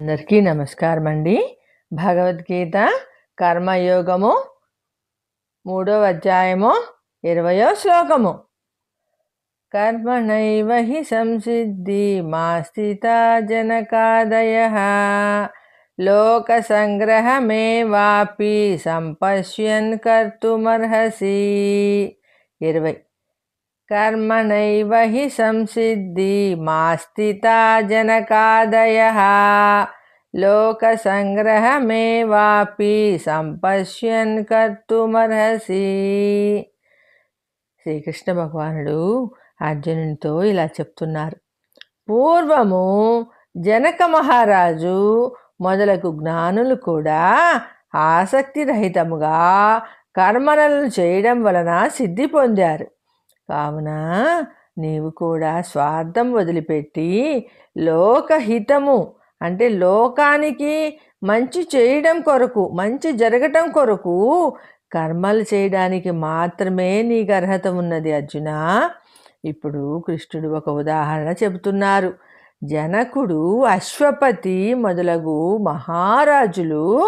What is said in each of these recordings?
అందరికీ నమస్కారం అండి భగవద్గీత కర్మయోగము మూడవ అధ్యాయము ఇరవయో శ్లోకము. కర్మణైవ హి సంసిద్ధి మాస్థిత జనకాదయ. లోక సంగ్రహమేవాపి సంపశ్యన్ కర్తుమర్హసి. ఇరవై కర్మణైవ హి సంసిద్ధి మాస్థితా జనకాదయ లోక సంగ్రహమేవాపి సంపశ్యన్ కర్తుమర్హసి శ్రీకృష్ణ భగవానుడు అర్జునునితో ఇలా చెప్తున్నారు. పూర్వము జనక మహారాజు మొదలగు జ్ఞానులు కూడా ఆసక్తిరహితముగా కర్మలను చేయడం వలన సిద్ధి పొందారు. కావున నీవు కూడా స్వార్థం వదిలిపెట్టి లోకహితము అంటే లోకానికి మంచి చేయడం కొరకు మంచి జరగటం కొరకు కర్మలు చేయడానికి మాత్రమే నీకు అర్హత ఉన్నది అర్జున. ఇప్పుడు కృష్ణుడు ఒక ఉదాహరణ చెబుతున్నారు. జనకుడు అశ్వపతి మొదలగు మహారాజులు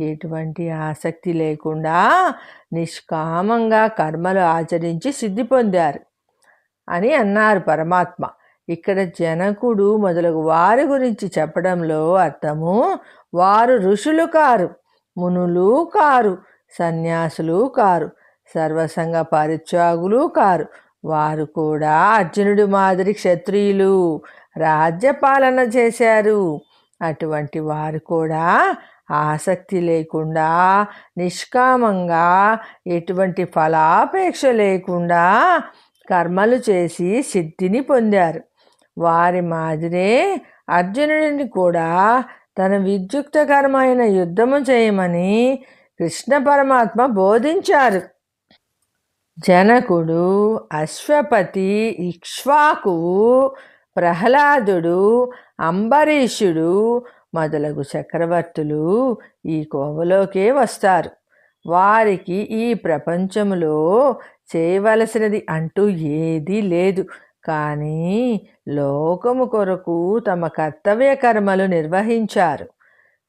ఎటువంటి ఆసక్తి లేకుండా నిష్కామంగా కర్మలు ఆచరించి సిద్ధి పొందారు అని అన్నారు పరమాత్మ. ఇక్కడ జనకుడు మొదలగు వారి గురించి చెప్పడంలో అర్థము వారు ఋషులు కారు మునులు కారు సన్యాసులు కారు సర్వసంగ పరిత్యాగులు కారు. వారు కూడా అర్జునుడి మాదిరి క్షత్రియులు. రాజ్యపాలన చేశారు. అటువంటి వారు కూడా ఆసక్తి లేకుండా నిష్కామంగా ఎటువంటి ఫలాపేక్ష లేకుండా కర్మలు చేసి సిద్ధిని పొందారు. వారి మాదిరే అర్జునుడిని కూడా తన విద్యుక్తకరమైన యుద్ధము చేయమని కృష్ణ పరమాత్మ బోధించారు. జనకుడు అశ్వపతి ఇక్ష్వాకువు ప్రహ్లాదుడు అంబరీషుడు మొదలగు చక్రవర్తులు ఈ కోవలోకే వస్తారు. వారికి ఈ ప్రపంచంలో చేయవలసినది అంటూ ఏదీ లేదు. కానీ లోకము కొరకు తమ కర్తవ్య కర్మలు నిర్వహించారు.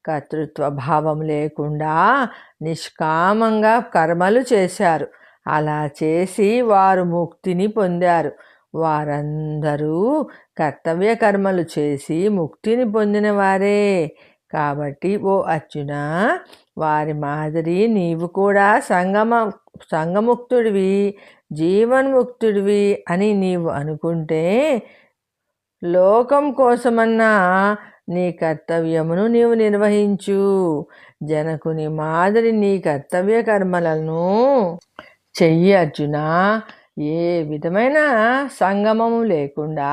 కర్తృత్వ భావం లేకుండా నిష్కామంగా కర్మలు చేశారు. అలా చేసి వారు ముక్తిని పొందారు. వారందరూ కర్తవ్య కర్మలు చేసి ముక్తిని పొందిన వారే. కాబట్టి ఓ అర్జున వారి మాదిరి నీవు కూడా సంగమ సంగముక్తుడివి జీవన్ముక్తుడివి అని నీవు అనుకుంటే లోకం కోసమన్నా నీ కర్తవ్యమును నీవు నిర్వహించు. జనకుని మాదిరి నీ కర్తవ్య కర్మలను చెయ్యి అర్జున. ఏ విధమైన సంగమము లేకుండా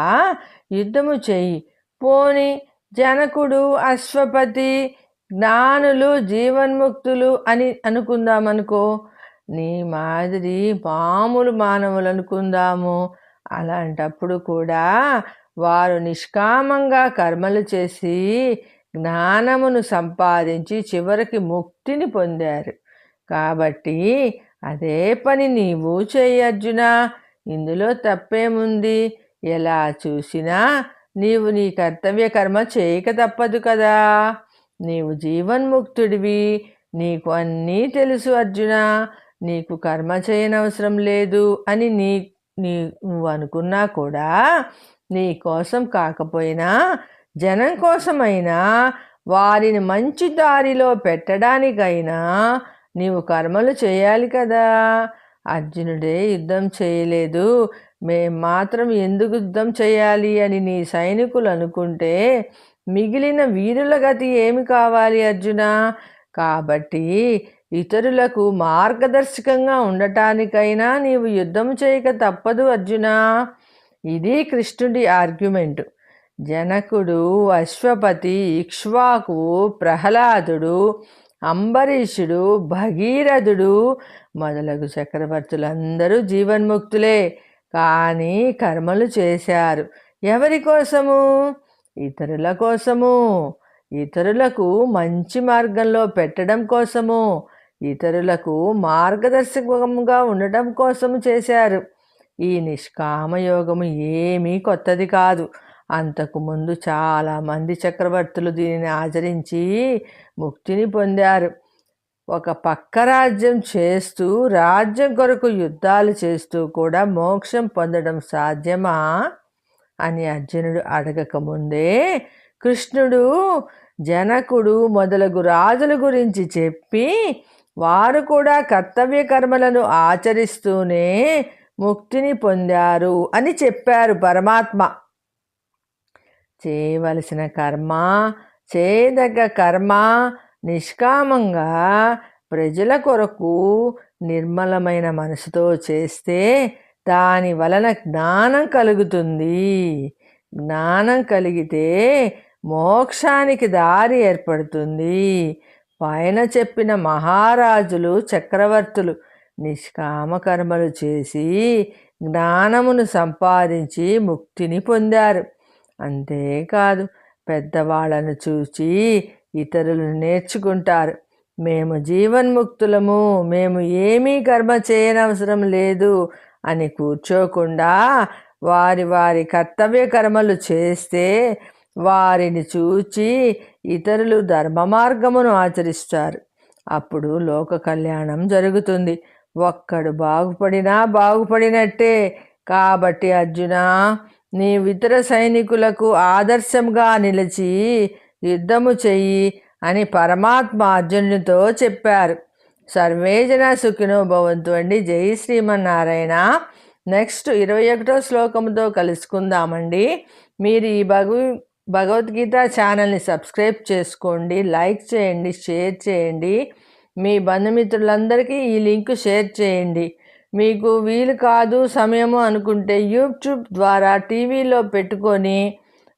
యుద్ధము చెయ్యి పోని జనకుడు అశ్వపతి జ్ఞానులు జీవన్ముక్తులు అని అనుకుందామనుకో నీ మాదిరి మామూలు మానవులు అనుకుందాము అలాంటప్పుడు కూడా వారు నిష్కామంగా కర్మలు చేసి జ్ఞానమును సంపాదించి చివరికి ముక్తిని పొందారు. కాబట్టి అదే పని నీవు చేయి అర్జున. ఇందులో తప్పేముంది? ఎలా చూసినా నీవు నీ కర్తవ్య కర్మ చేయక తప్పదు కదా. నీవు జీవన్ముక్తుడివి. నీకు అన్నీ తెలుసు అర్జున. నీకు కర్మ చేయనవసరం లేదు అని నీ నీ నువ్వు అనుకున్నా కూడా నీ కోసం కాకపోయినా జనం కోసమైనా వారిని మంచి దారిలో పెట్టడానికైనా నీవు కర్మలు చేయాలి కదా. అర్జునుడే యుద్ధం చేయలేదు. మేం మాత్రం ఎందుకు యుద్ధం చేయాలి అని నీ సైనికులు అనుకుంటే మిగిలిన వీరుల గతి ఏమి కావాలి అర్జున? కాబట్టి ఇతరులకు మార్గదర్శకంగా ఉండటానికైనా నీవు యుద్ధం చేయక తప్పదు అర్జున. ఇది కృష్ణుడి ఆర్గ్యుమెంట్. జనకుడు అశ్వపతి ఇక్ష్వాకు ప్రహ్లాదుడు అంబరీషుడు భగీరథుడు మొదలగు చక్రవర్తులందరూ జీవన్ముక్తులే. కానీ కర్మలు చేశారు. ఎవరి కోసము? ఇతరుల కోసము. ఇతరులకు మంచి మార్గంలో పెట్టడం కోసము. ఇతరులకు మార్గదర్శకంగా ఉండటం కోసము చేశారు. ఈ నిష్కామయోగము ఏమీ కొత్తది కాదు. అంతకుముందు చాలామంది చక్రవర్తులు దీనిని ఆచరించి ముక్తిని పొందారు. ఒక పక్క రాజ్యం చేస్తూ రాజ్యం కొరకు యుద్ధాలు చేస్తూ కూడా మోక్షం పొందడం సాధ్యమా అని అర్జునుడు అడగకముందే కృష్ణుడు జనకుడు మొదలగు రాజుల గురించి చెప్పి వారు కూడా కర్తవ్య కర్మలను ఆచరిస్తూనే ముక్తిని పొందారు అని చెప్పారు పరమాత్మ. చేయవలసిన కర్మ చేయదగ్గ కర్మ నిష్కామంగా ప్రజల కొరకు నిర్మలమైన మనసుతో చేస్తే దాని వలన జ్ఞానం కలుగుతుంది. జ్ఞానం కలిగితే మోక్షానికి దారి ఏర్పడుతుంది. పైన చెప్పిన మహారాజులు చక్రవర్తులు నిష్కామ కర్మలు చేసి జ్ఞానమును సంపాదించి ముక్తిని పొందారు. అంతేకాదు పెద్దవాళ్ళను చూచి ఇతరులు నేర్చుకుంటారు. మేము జీవన్ముక్తులము మేము ఏమీ కర్మ చేయనవసరం లేదు అని కూర్చోకుండా వారి వారి కర్తవ్య కర్మలు చేస్తే వారిని చూచి ఇతరులు ధర్మ మార్గమును ఆచరిస్తారు. అప్పుడు లోక కళ్యాణం జరుగుతుంది. ఒక్కడు బాగుపడినా బాగుపడినట్టే. కాబట్టి అర్జున నీ ఇతర సైనికులకు ఆదర్శంగా నిలిచి యుద్ధము చెయ్యి అని పరమాత్మ అర్జునుడితో చెప్పారు. సర్వేజన సుఖినో భవంతు అండి. జై శ్రీమన్నారాయణ. నెక్స్ట్ ఇరవై ఒకటో శ్లోకంతో కలుసుకుందామండి. మీరు ఈ భగవ భగవద్గీత ఛానల్ని సబ్స్క్రైబ్ చేసుకోండి లైక్ చేయండి షేర్ చేయండి. మీ బంధుమిత్రులందరికీ ఈ లింక్ షేర్ చేయండి. మీకు వీలు కాదు సమయము అనుకుంటే యూట్యూబ్ ద్వారా టీవీలో పెట్టుకొని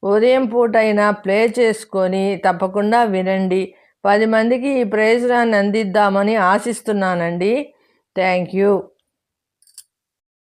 ఉదయం పూట అయినా ప్లే చేసుకొని తప్పకుండా వినండి. పది మందికి ఈ ప్రయోజనాన్ని అందిద్దామని ఆశిస్తున్నానండి. Thank you.